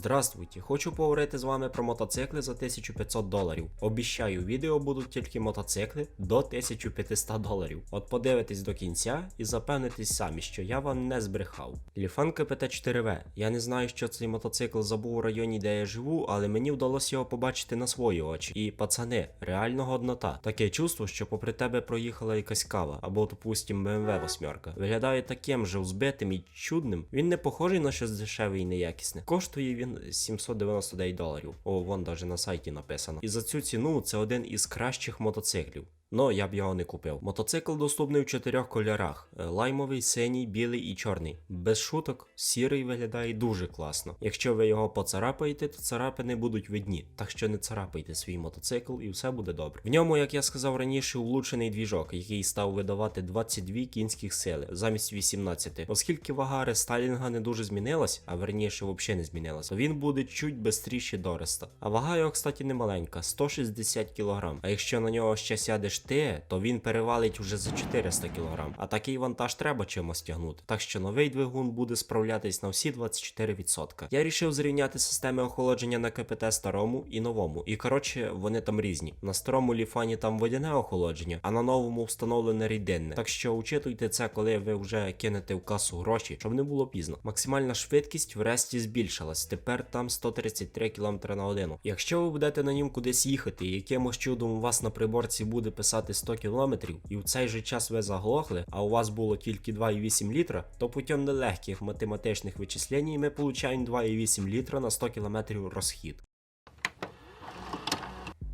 Здравствуйте, хочу поговорити з вами про мотоцикли за 1500 доларів. Обіщаю, відео будуть тільки мотоцикли до 1500 доларів. От подивитесь до кінця і запевнитесь самі, що я вам не збрехав. Ліфан КПТ 4В. Я не знаю, що цей мотоцикл забув у районі, де я живу, але мені вдалося його побачити на свої очі. І пацани, реально годнота. Таке чувство, що попри тебе проїхала якась кава, або, допустим, BMW 8. Виглядає таким же взбитим і чудним. Він не похожий на щось дешеве і неякісне. Коштує він 799 доларів. О, вон даже на сайті написано. І за цю ціну це один із кращих мотоциклів. Ну, я б його не купив. Мотоцикл доступний в чотирьох кольорах: Е, лаймовий, синій, білий і чорний. Без шуток, сірий виглядає дуже класно. Якщо ви його поцарапаєте, то царапини будуть видні. Так що не царапайте свій мотоцикл і все буде добре. В ньому, як я сказав раніше, улучшений двіжок, який став видавати 22 кінських сили замість 18. Оскільки вага рестайлінга не дуже змінилась, а верніше взагалі не змінилась, то він буде чуть бистріше Дореста. А вага його, кстати, не маленька 160 кг. А якщо на нього ще сядеш ти, то він перевалить уже за 400 кг. А такий вантаж треба чимось тягнути. Так що новий двигун буде справлятись на всі 24%. Я рішив зрівняти системи охолодження на КПТ старому і новому. І коротше, вони там різні. На старому ліфані там водяне охолодження, а на новому встановлене рідинне. Так що учитуйте це, коли ви вже кинете в касу гроші, щоб не було пізно. Максимальна швидкість в ресті збільшилась. Тепер там 133 км на годину. Якщо ви будете на ньому кудись їхати, і якимось чудом у вас на приборці буде писати 100 км, і в цей же час ви заглохли, а у вас було тільки 2,8 літра, то путем нелегких математичних вичислень ми получаємо 2,8 літра на 100 км розхід.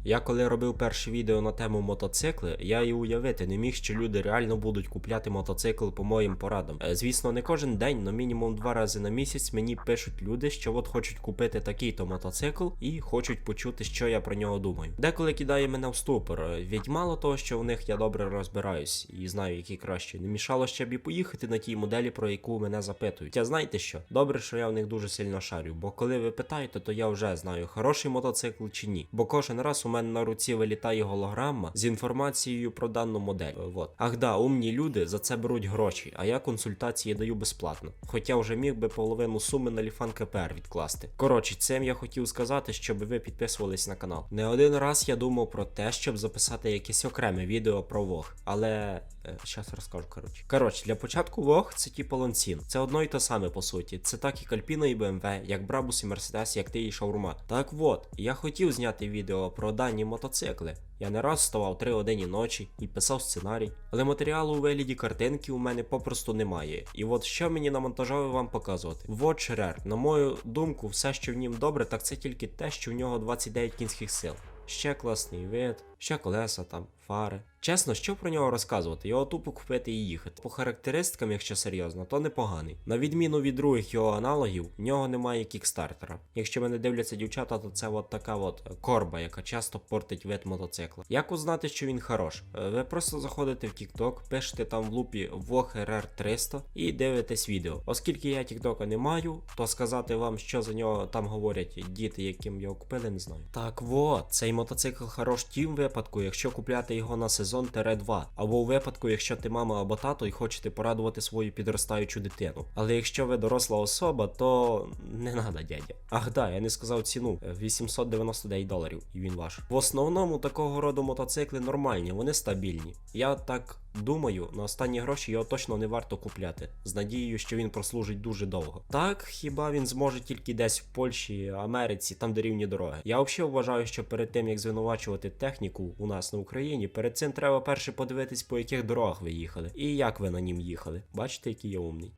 Я коли робив перше відео на тему мотоцикли, я і уявити не міг, що люди реально будуть купляти мотоцикл по моїм порадам. Е, Звісно, не кожен день, но мінімум два рази на місяць мені пишуть люди, що от хочуть купити такий-то мотоцикл і хочуть почути, що я про нього думаю. Деколи кидає мене в ступор, е, ведь мало того, що в них я добре розбираюсь і знаю, які краще. Не мішало ще б і поїхати на тій моделі, про яку мене запитують. Я знаєте що? Добре, що я в них дуже сильно шарю, бо коли ви питаєте, то я вже знаю, хороший мотоцикл чи ні. Бо кожен раз у мене на руці вилітає голограма з інформацією про дану модель. Е, Вот. Ах да, умні люди за це беруть гроші, а я консультації даю безплатно. Хоча вже міг би половину суми на ліфан КПР відкласти. Коротше, цим я хотів сказати, щоб ви підписувались на канал. Не один раз я думав про те, щоб записати якесь окреме відео про Вог, але. Зараз розкажу, коротше. Коротше, для початку Вог це типу лонсін. Це одно і те саме по суті. Це так і Кальпіна, і БМВ, як Брабус і Мерседес, як ти і Шаурма. Так от, я хотів зняти відео про дані мотоцикли. Я не раз вставав 3 годині ночі і писав сценарій, але матеріалу у вигляді картинки у мене попросту немає. І от що мені на монтажові вам показувати? Вот Rare, на мою думку, все, що в нім добре, так це тільки те, що в нього 29 кінських сил. Ще класний вид, ще колеса там, фари. Чесно, що про нього розказувати? Його тупо купити і їхати. По характеристикам, якщо серйозно, то непоганий. На відміну від других його аналогів, в нього немає кікстартера. Якщо мене дивляться дівчата, то це от така от корба, яка часто портить вид мотоцикла. Як узнати, що він хорош? Е, Ви просто заходите в TikTok, пишете там в лупі VOG 300 і дивитесь відео. Оскільки я TikTok не маю, то сказати вам, що за нього там говорять діти, яким його купили, не знаю. Так вот, цей мотоцикл хорош тім випадку, якщо купляти його на сезон 2 або у випадку, якщо ти мама або тато і хочете порадувати свою підростаючу дитину. Але якщо ви доросла особа, то не надо, дядя. Ах да, я не сказав ціну Е, 899 доларів, і він ваш. В основному такого роду мотоцикли нормальні, вони стабільні. Я так думаю, на останні гроші його точно не варто купляти, з надією, що він прослужить дуже довго. Так, хіба він зможе тільки десь в Польщі, Америці, там де рівні дороги. Я взагалі вважаю, що перед тим як звинувачувати техніку у нас на Україні, перед цим треба перше подивитись, по яких дорогах ви їхали, і як ви на нім їхали. Бачите, який я умний.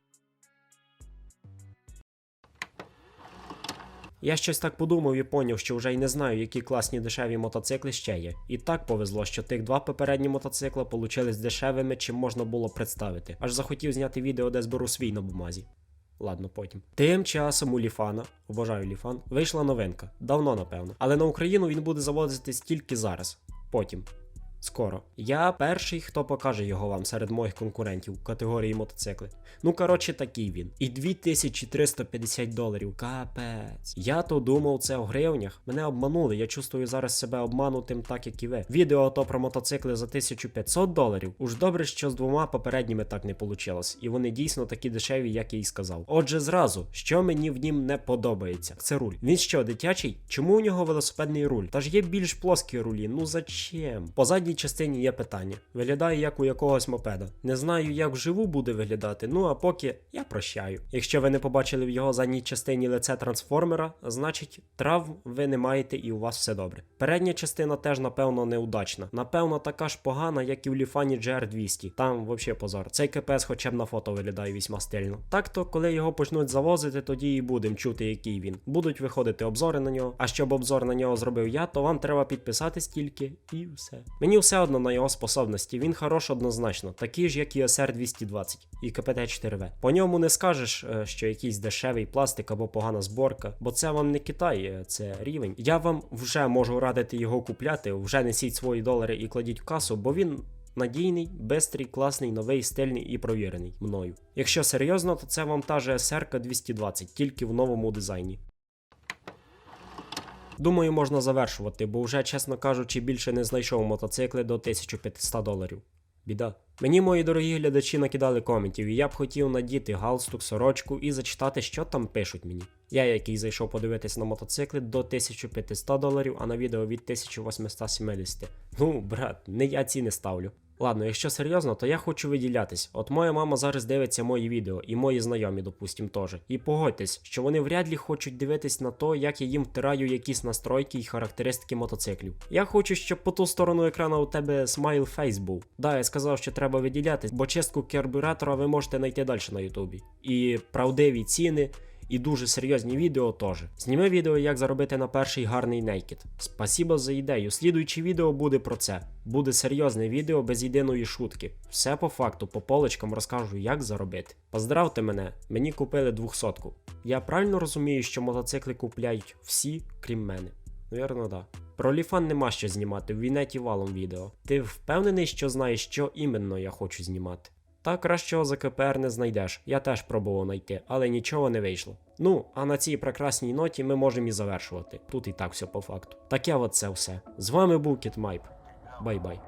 Я щось так подумав і поняв, що вже й не знаю, які класні дешеві мотоцикли ще є. І так повезло, що тих два попередні мотоцикла получились дешевими, чим можна було представити. Аж захотів зняти відео, де зберу свій на бумазі. Ладно, потім. Тим часом у Ліфана, обожаю Ліфан, вийшла новинка. Давно, напевно. Але на Україну він буде заводитись тільки зараз. Потім. Скоро. Я перший, хто покаже його вам серед моїх конкурентів в категорії мотоцикли. Ну, коротше, такий він. І 2350 доларів. Капець. Я то думав це в гривнях. Мене обманули. Я чувствую зараз себе обманутим, так як і ви. Відео то про мотоцикли за 1500 доларів. Уж добре, що з двома попередніми так не вийшло. І вони дійсно такі дешеві, як я і сказав. Отже, зразу, що мені в нім не подобається, це руль. Він що, дитячий? Чому у нього велосипедний руль? Та ж є більш плоскі рулі. Ну зачем? По задній частині є питання. Виглядає як у якогось мопеда. Не знаю, як вживу буде виглядати. Ну а поки я прощаю. Якщо ви не побачили в його задній частині лице трансформера, значить травм ви не маєте і у вас все добре. Передня частина теж, напевно, неудачна. Напевно, така ж погана, як і в Ліфані GR200. Там взагалі позор. Цей КПС хоча б на фото виглядає вісьма стильно. Так то, коли його почнуть завозити, тоді і будемо чути, який він. Будуть виходити обзори на нього. А щоб обзор на нього зробив я, то вам треба підписатись тільки і все. Мені все одно на його способності. Він хорош однозначно, такий ж, як і SR 220 і КПТ 4В. По ньому не скажеш, е, що якийсь дешевий пластик або погана зборка, бо це вам не Китай, е, це рівень. Я вам вже можу радити його купляти. Вже несіть свої долари і кладіть в касу, бо він. Надійний, бистрий, класний, новий, стильний і провірений мною. Якщо серйозно, то це вам та же SR 220, тільки в новому дизайні. Думаю, можна завершувати, бо вже, чесно кажучи, більше не знайшов мотоцикли до 1500 доларів. Біда. Мені мої дорогі глядачі накидали коментів, і я б хотів надіти галстук, сорочку і зачитати, що там пишуть мені. Я, який зайшов подивитись на мотоцикли до 1500 доларів, а на відео від 1870. Ну, брат, не я ціни ставлю. Ладно, якщо серйозно, то я хочу виділятись. От моя мама зараз дивиться мої відео, і мої знайомі, допустим, теж. І погодьтесь, що вони вряд ли хочуть дивитись на то, як я їм втираю якісь настройки і характеристики мотоциклів. Я хочу, щоб по ту сторону екрана у тебе смайл фейс був. Да, я сказав, що треба виділятись, бо чистку карбюратора ви можете знайти далі на Ютубі. І правдиві ціни. І дуже серйозні відео теж. Зніми відео, як заробити на перший гарний нейкід. Спасибо за ідею. Слідуюче відео буде про це. Буде серйозне відео без єдиної шутки. Все по факту, по полочкам розкажу, як заробити. Поздравте мене, мені купили 200 Я правильно розумію, що мотоцикли купляють всі, крім мене. Навірно, да. Про ліфан нема що знімати, в вінеті валом відео. Ти впевнений, що знаєш, що іменно я хочу знімати? Та кращого за КПР не знайдеш. Я теж пробував знайти, але нічого не вийшло. Ну, а на цій прекрасній ноті ми можемо і завершувати. Тут і так все по факту. Таке от це все. З вами був Кітмайп. Бай-бай.